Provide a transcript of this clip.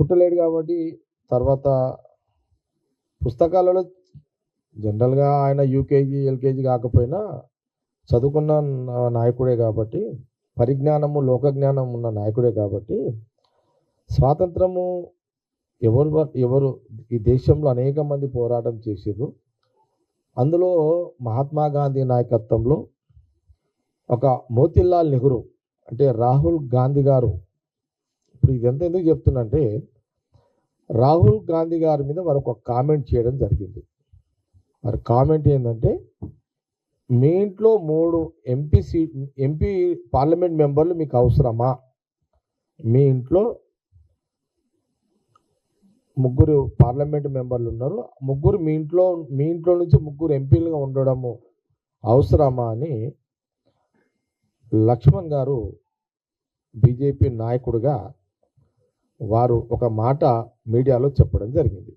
పుట్టలేడు కాబట్టి తర్వాత పుస్తకాలలో జనరల్గా ఆయన యూకేజీ ఎల్కేజీ కాకపోయినా చదువుకున్న నాయకుడే కాబట్టి పరిజ్ఞానము లోకజ్ఞానం ఉన్న నాయకుడే కాబట్టి స్వాతంత్రము ఎవరు ఎవరు ఈ దేశంలో అనేక మంది పోరాటం చేసిర్రు. అందులో మహాత్మా గాంధీ నాయకత్వంలో ఒక మోతిలాల్ నెహ్రూ అంటే రాహుల్ గాంధీ గారు ఇప్పుడు ఇదంతా ఎందుకు చెప్తున్నంటే రాహుల్ గాంధీ గారి మీద వారు ఒక కామెంట్ చేయడం జరిగింది. మరి కామెంట్ ఏంటంటే మీ ఇంట్లో మూడు ఎంపీ సీట్ ఎంపీ పార్లమెంట్ మెంబర్లు మీకు అవసరమా? మీ ఇంట్లో ముగ్గురు పార్లమెంట్ మెంబర్లు ఉన్నారు. ముగ్గురు మీ ఇంట్లో మీ ఇంట్లో నుంచి ముగ్గురు ఎంపీలుగా ఉండడము అవసరమా అని లక్ష్మణ్ గారు బీజేపీ నాయకుడిగా వారు ఒక మాట మీడియాలో చెప్పడం జరిగింది.